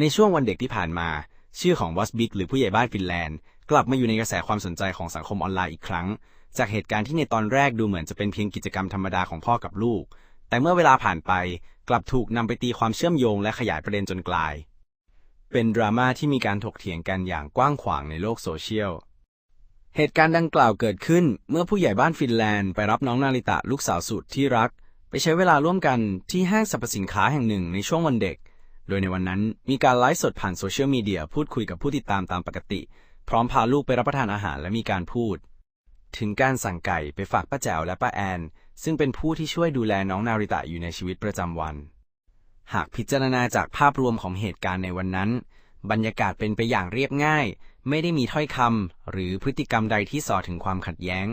ในช่วงวันเด็กที่ผ่านมา ชื่อของบอสบิกหรือผู้ใหญ่บ้านฟินแลนด์ กลับมาอยู่ในกระแสความสนใจของสังคมออนไลน์อีกครั้ง จากเหตุการณ์ที่ในตอนแรกดูเหมือนจะเป็นเพียงกิจกรรมธรรมดาของพ่อกับลูก แต่เมื่อเวลาผ่านไป กลับถูกนำไปตีความเชื่อมโยงและขยายประเด็นจนกลาย เป็นดราม่าที่มีการถกเถียงกันอย่างกว้างขวางในโลกโซเชียลเหตุการณ์ดังกล่าวเกิดขึ้นเมื่อผู้ใหญ่บ้านฟินแลนด์ไปรับน้องนาริตะลูกสาวสุดที่รัก ไปใช้เวลาร่วมกันที่ห้างสรรพสินค้าแห่งหนึ่งในช่วงวันเด็ก โดยในวันนั้นมีการไลฟ์สดผ่านโซเชียลมีเดียพูดคุยกับผู้ติดตามตามปกติ พร้อมพาลูกไปรับประทานอาหารและมีการพูด ถึงการสั่งไก่ไปฝากป้าแจ๋วและป้าแอน ซึ่งเป็นผู้ที่ช่วยดูแลน้องนาริตะอยู่ในชีวิตประจำวัน หากพิจารณาจากภาพรวมของเหตุการณ์ในวันนั้น บรรยากาศเป็นไปอย่างเรียบง่าย ไม่ได้มีถ้อยคำหรือพฤติกรรมใดที่ส่อถึงความขัดแย้ง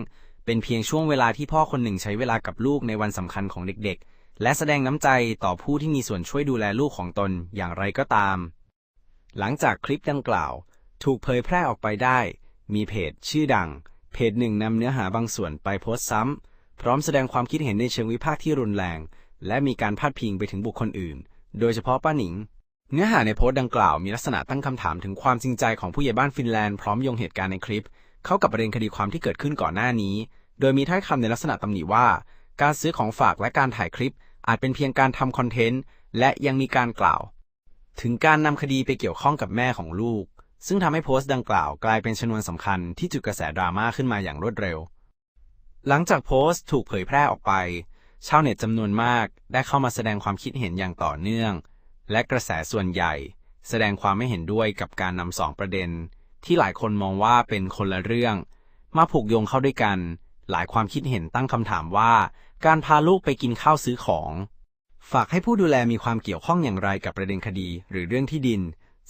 เป็นเพียงช่วงเวลาที่พ่อคนหนึ่งใช้เวลากับลูกในวันสำคัญของเด็กๆ และแสดงน้ำใจต่อผู้ที่มีส่วนช่วยดูแลลูกของตนอย่างไรก็ตาม หลังจากคลิปดังกล่าว ถูกเผยแพร่ออกไปได้ มีเพจชื่อดัง เพจหนึ่งนำเนื้อหาบางส่วนไปโพสต์ซ้ำ พร้อมแสดงความคิดเห็นในเชิงวิพากษ์ที่รุนแรง และมีการพาดพิงไปถึงบุคคลอื่น โดยเฉพาะป้าหนิง เนื้อหาในโพสต์ดังกล่าวมีลักษณะตั้งคำถามถึงความจริงใจของผู้ใหญ่บ้านฟินแลนด์พร้อมโยงเหตุการณ์ในคลิป เข้ากับประเด็นคดีความที่เกิดขึ้นก่อนหน้านี้ โดยมีถ้อยคำในลักษณะตำหนิว่าการซื้อของฝากและการถ่ายคลิป อาจเป็นเพียงการทำคอนเทนต์และยังมีการกล่าว ถึงการนำคดีไปเกี่ยวข้องกับแม่ของลูก ซึ่งทำให้โพสต์ดังกล่าวกลายเป็นชนวนสำคัญที่จุดกระแสดราม่าขึ้นมาอย่างรวดเร็ว หลังจากโพสต์ถูกเผยแพร่ออกไป ชาวเน็ตจำนวนมากได้เข้ามาแสดงความคิดเห็นอย่างต่อเนื่อง และกระแสส่วนใหญ่ แสดงความไม่เห็นด้วยกับการนำสองประเด็น ที่หลายคนมองว่าเป็นคนละเรื่อง มาผูกโยงเข้าด้วยกัน หลายความคิดเห็นตั้งคำถามว่า การพาลูกไปกินข้าวซื้อของ ฝากให้ผู้ดูแลมีความเกี่ยวข้องอย่างไรกับประเด็นคดีหรือเรื่องที่ดิน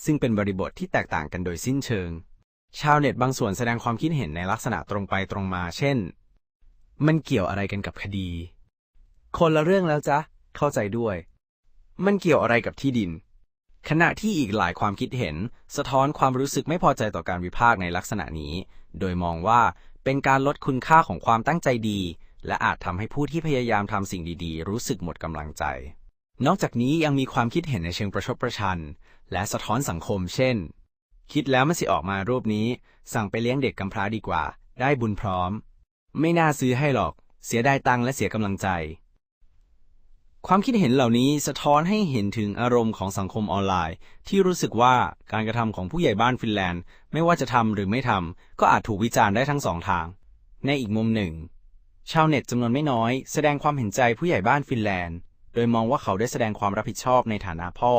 ซึ่งเป็นบริบทที่แตกต่างกันโดยสิ้นเชิง ชาวเน็ตบางส่วนแสดงความคิดเห็นในลักษณะตรงไปตรงมา เช่น มันเกี่ยวอะไรกันกับคดี คนละเรื่องแล้วจ๊ะเข้าใจด้วย มันเกี่ยวอะไรกับที่ดิน ขณะที่อีกหลายความคิดเห็น สะท้อนความรู้สึกไม่พอใจต่อการวิพากษ์ในลักษณะนี้ โดยมองว่าเป็นการลดคุณค่าของความตั้งใจดี และอาจทำให้ผู้ที่พยายามทำสิ่งดีๆ รู้สึกหมดกำลังใจ นอกจากนี้ยังมีความคิดเห็นในเชิงประชดประชัน และสะท้อนสังคม เช่น คิดแล้วมันสิออกมารูปนี้ สั่งไปเลี้ยงเด็กกำพร้าดีกว่า ได้บุญพร้อม ไม่น่าซื้อให้หรอก เสียดายตังและเสียกำลังใจ ความคิดเห็นเหล่านี้สะท้อนให้เห็นถึงอารมณ์ของสังคมออนไลน์ ที่รู้สึกว่าการกระทำของผู้ใหญ่บ้านฟินแลนด์ ไม่ว่าจะทำหรือไม่ทำก็อาจถูกวิจารณ์ได้ทั้งสองทาง ในอีกมุมหนึ่ง ชาวเน็ตจำนวนไม่น้อย แสดงความเห็นใจผู้ใหญ่บ้านฟินแลนด์ โดยมองว่าเขาได้แสดงความรับผิดชอบในฐานะพ่อ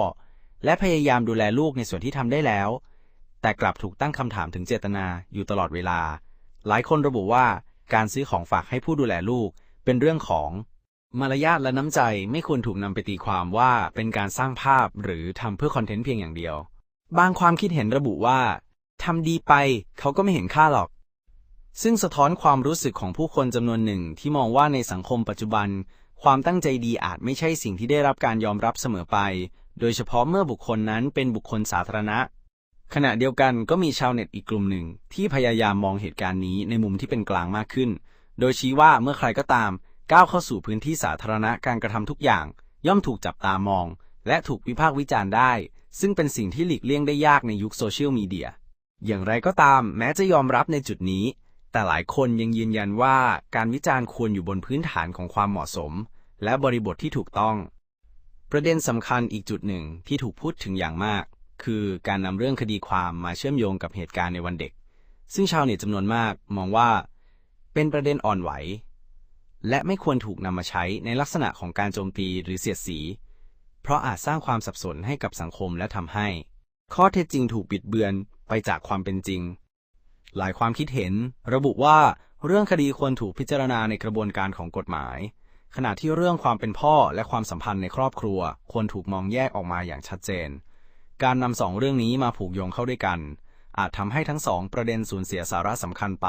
และพยายามดูแลลูกในส่วนที่ทำได้แล้ว แต่กลับถูกตั้งคำถามถึงเจตนาอยู่ตลอดเวลา หลายคนระบุว่าการซื้อของฝากให้ผู้ดูแลลูก เป็นเรื่องของมารยาทและน้ำใจไม่ควรถูกนำไปตีความว่าเป็นการสร้างภาพหรือทำเพื่อคอนเทนต์เพียงอย่างเดียว บางความคิดเห็นระบุว่าทำดีไปเขาก็ไม่เห็นค่าหรอก ซึ่งสะท้อนความรู้สึกของผู้คนจำนวนหนึ่งที่มองว่าในสังคมปัจจุบัน ความตั้งใจดีอาจไม่ใช่สิ่งที่ได้รับการยอมรับเสมอไป โดยเฉพาะเมื่อบุคคลนั้นเป็นบุคคลสาธารณะ ขณะเดียวกันก็มีชาวเน็ตอีกกลุ่มหนึ่ง ที่พยายามมองเหตุการณ์นี้ในมุมที่เป็นกลางมากขึ้น โดยชี้ว่าเมื่อใครก็ตาม ก้าวเข้าสู่พื้นที่สาธารณะการกระทำทุกอย่าง ย่อมถูกจับตามอง และถูกวิพากษ์วิจารณ์ได้ ซึ่งเป็นสิ่งที่หลีกเลี่ยงได้ยากในยุคโซเชียลมีเดียอย่างไรก็ตาม แม้จะยอมรับในจุดนี้ แต่หลายคนยังยืนยันว่าการวิจารณ์ควรอยู่บนพื้นฐานของความเหมาะสม และบริบทที่ถูกต้อง ประเด็นสำคัญอีกจุดหนึ่งที่ถูกพูดถึงอย่างมาก คือการนำเรื่องคดีความมาเชื่อมโยงกับเหตุการณ์ในวันเด็ก ซึ่งชาวเน็ตจำนวนมากมองว่า เป็นประเด็นอ่อนไหว และไม่ควรถูกนำมาใช้ในลักษณะของการโจมตีหรือเสียดสี เพราะอาจสร้างความสับสนให้กับสังคมและทำให้ ข้อเท็จจริงถูกบิดเบือนไปจากความเป็นจริง หลายความคิดเห็นระบุว่าเรื่องคดีควรถูกพิจารณาในกระบวนการของกฎหมาย ขณะที่เรื่องความเป็นพ่อและความสัมพันธ์ในครอบครัว ควรถูกมองแยกออกมาอย่างชัดเจน การนำสองเรื่องนี้มาผูกโยงเข้าด้วยกัน อาจทำให้ทั้งสองประเด็นสูญเสียสาระสำคัญไป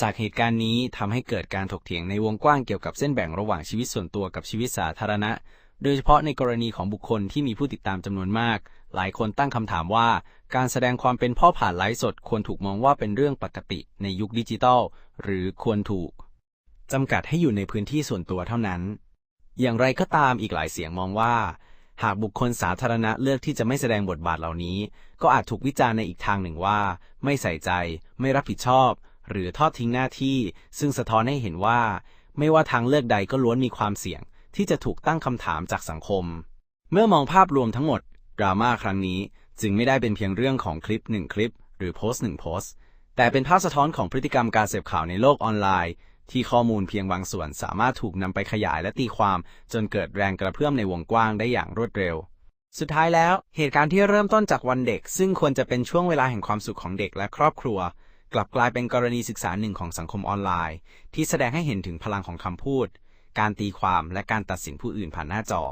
จากเหตุการณ์นี้ทำให้เกิดการถกเถียงในวงกว้างเกี่ยวกับเส้นแบ่งระหว่างชีวิตส่วนตัวกับชีวิตสาธารณะ โดยเฉพาะในกรณีของบุคคลที่มีผู้ติดตามจำนวนมาก หลายคนตั้งคำถามว่า การแสดงความเป็นพ่อผ่านไลฟ์สดควรถูกมองว่าเป็นเรื่องปกติในยุคดิจิทัล หรือควรถูกจำกัดให้อยู่ในพื้นที่ส่วนตัวเท่านั้น อย่างไรก็ตามอีกหลายเสียงมองว่า หากบุคคลสาธารณะเลือกที่จะไม่แสดงบทบาทเหล่านี้ ก็อาจถูกวิจารณ์ในอีกทางหนึ่งว่า ไม่ใส่ใจ ไม่รับผิดชอบ หรือทอดทิ้งหน้าที่ ซึ่งสะท้อนให้เห็นว่า ไม่ว่าทางเลือกใดก็ล้วนมีความเสี่ยง ที่จะถูกตั้งคำถามจากสังคม เมื่อมองภาพรวมทั้งหมด ดราม่าครั้งนี้จึงไม่ได้เป็นเพียงเรื่องของคลิปหนึ่งคลิป หรือโพสต์หนึ่งโพสต์ แต่เป็นภาพสะท้อนของพฤติกรรมการเสพข่าวในโลกออนไลน์ ที่ข้อมูลเพียงบางส่วนสามารถถูกนำไปขยายและตีความ จนเกิดแรงกระเพื่อมในวงกว้างได้อย่างรวดเร็ว สุดท้ายแล้ว เหตุการณ์ที่เริ่มต้นจากวันเด็ก ซึ่งควรจะเป็นช่วงเวลาแห่งความสุขของเด็กและครอบครัว กลับกลายเป็นกรณีศึกษาหนึ่งของสังคมออนไลน์ ที่แสดงให้เห็นถึงพลังของคำพูด การตีความและการตัดสินผู้อื่นผ่านหน้าจอ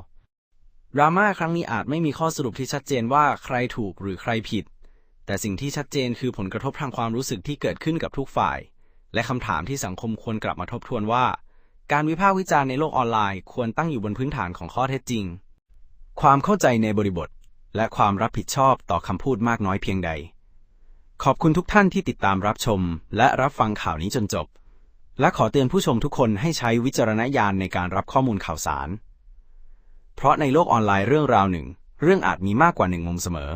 ราม่าครั้งนี้อาจไม่มีข้อสรุปที่ชัดเจนว่าใครถูกหรือใครผิด แต่สิ่งที่ชัดเจนคือผลกระทบทางความรู้สึกที่เกิดขึ้นกับทุกฝ่าย และคำถามที่สังคมควรกลับมาทบทวนว่า การวิพากษ์วิจารณ์ในโลกออนไลน์ ควรตั้งอยู่บนพื้นฐานของข้อเท็จจริง ความเข้าใจในบริบท และความรับผิดชอบต่อคำพูดมากน้อยเพียงใด ขอบคุณทุกท่านที่ติดตามรับชม และรับฟังข่าวนี้จนจบ และขอเตือนผู้ชมทุกคนให้ใช้วิจารณญาณในการรับข้อมูลข่าวสาร เพราะในโลกออนไลน์เรื่องราวหนึ่ง เรื่องอาจมีมากกว่าหนึ่งมุมเสมอ